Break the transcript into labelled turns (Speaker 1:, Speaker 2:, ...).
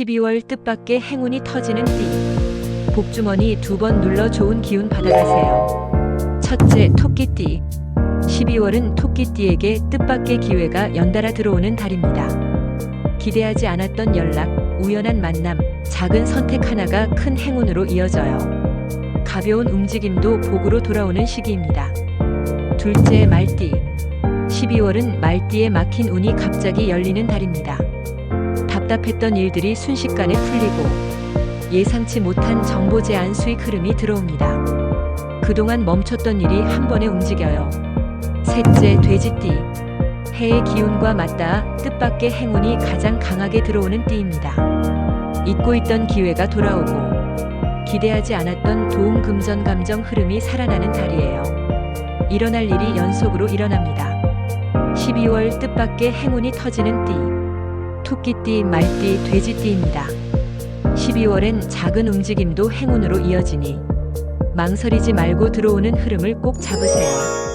Speaker 1: 12월 뜻밖의 행운이 터지는 띠. 복주머니 두 번 눌러 좋은 기운 받아가세요. 첫째, 토끼띠. 12월은 토끼띠에게 뜻밖의 기회가 연달아 들어오는 달입니다. 기대하지 않았던 연락, 우연한 만남, 작은 선택 하나가 큰 행운으로 이어져요. 가벼운 움직임도 복으로 돌아오는 시기입니다. 둘째, 말띠. 12월은 말띠에 막힌 운이 갑자기 열리는 달입니다. 답답했던 일들이 순식간에 풀리고 예상치 못한 정보 제한 수익 흐름이 들어옵니다. 그동안 멈췄던 일이 한 번에 움직여요. 셋째, 돼지띠. 해의 기운과 맞닿아 뜻밖의 행운이 가장 강하게 들어오는 띠입니다. 잊고 있던 기회가 돌아오고 기대하지 않았던 도움 금전 감정 흐름이 살아나는 달이에요. 일어날 일이 연속으로 일어납니다. 12월 뜻밖의 행운이 터지는 띠. 토끼띠, 말띠, 돼지띠입니다. 12월엔 작은 움직임도 행운으로 이어지니 망설이지 말고 들어오는 흐름을 꼭 잡으세요.